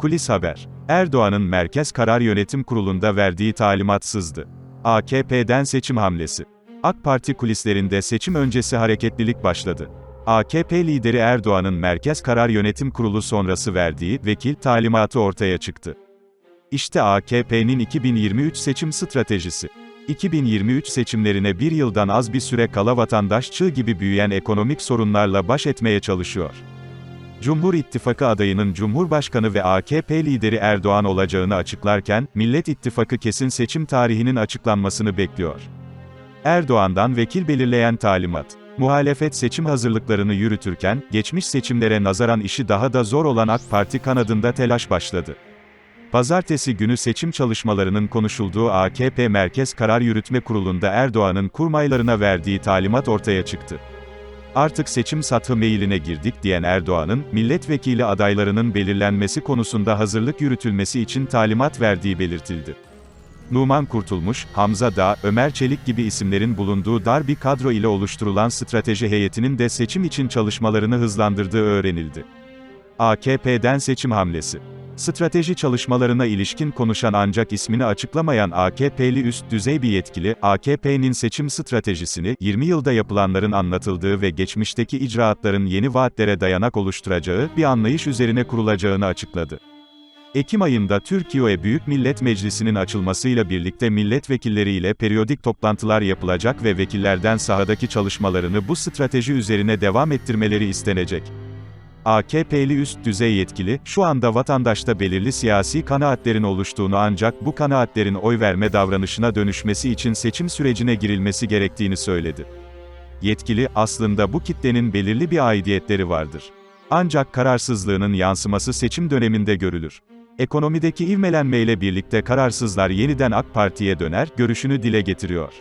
Kulis haber. Erdoğan'ın Merkez Karar Yönetim Kurulu'nda verdiği talimat sızdı. AKP'den seçim hamlesi. AK Parti kulislerinde seçim öncesi hareketlilik başladı. AKP lideri Erdoğan'ın Merkez Karar Yönetim Kurulu sonrası verdiği vekil talimatı ortaya çıktı. İşte AKP'nin 2023 seçim stratejisi. 2023 seçimlerine bir yıldan az bir süre kala vatandaş çığ gibi büyüyen ekonomik sorunlarla baş etmeye çalışıyor. Cumhur İttifakı adayının Cumhurbaşkanı ve AKP lideri Erdoğan olacağını açıklarken, Millet İttifakı kesin seçim tarihinin açıklanmasını bekliyor. Erdoğan'dan vekil belirleyen talimat. Muhalefet seçim hazırlıklarını yürütürken, geçmiş seçimlere nazaran işi daha da zor olan AK Parti kanadında telaş başladı. Pazartesi günü seçim çalışmalarının konuşulduğu AKP Merkez Karar Yürütme Kurulu'nda Erdoğan'ın kurmaylarına verdiği talimat ortaya çıktı. Artık seçim sathı meyline girdik diyen Erdoğan'ın, milletvekili adaylarının belirlenmesi konusunda hazırlık yürütülmesi için talimat verdiği belirtildi. Numan Kurtulmuş, Hamza Dağ, Ömer Çelik gibi isimlerin bulunduğu dar bir kadro ile oluşturulan strateji heyetinin de seçim için çalışmalarını hızlandırdığı öğrenildi. AKP'den seçim hamlesi. Strateji çalışmalarına ilişkin konuşan ancak ismini açıklamayan AKP'li üst düzey bir yetkili, AKP'nin seçim stratejisini, 20 yılda yapılanların anlatıldığı ve geçmişteki icraatların yeni vaatlere dayanak oluşturacağı bir anlayış üzerine kurulacağını açıkladı. Ekim ayında Türkiye Büyük Millet Meclisi'nin açılmasıyla birlikte milletvekilleriyle periyodik toplantılar yapılacak ve vekillerden sahadaki çalışmalarını bu strateji üzerine devam ettirmeleri istenecek. AKP'li üst düzey yetkili, şu anda vatandaşta belirli siyasi kanaatlerin oluştuğunu ancak bu kanaatlerin oy verme davranışına dönüşmesi için seçim sürecine girilmesi gerektiğini söyledi. Yetkili, aslında bu kitlenin belirli bir aidiyetleri vardır. Ancak kararsızlığının yansıması seçim döneminde görülür. Ekonomideki ivmelenmeyle birlikte kararsızlar yeniden AK Parti'ye döner, görüşünü dile getiriyor.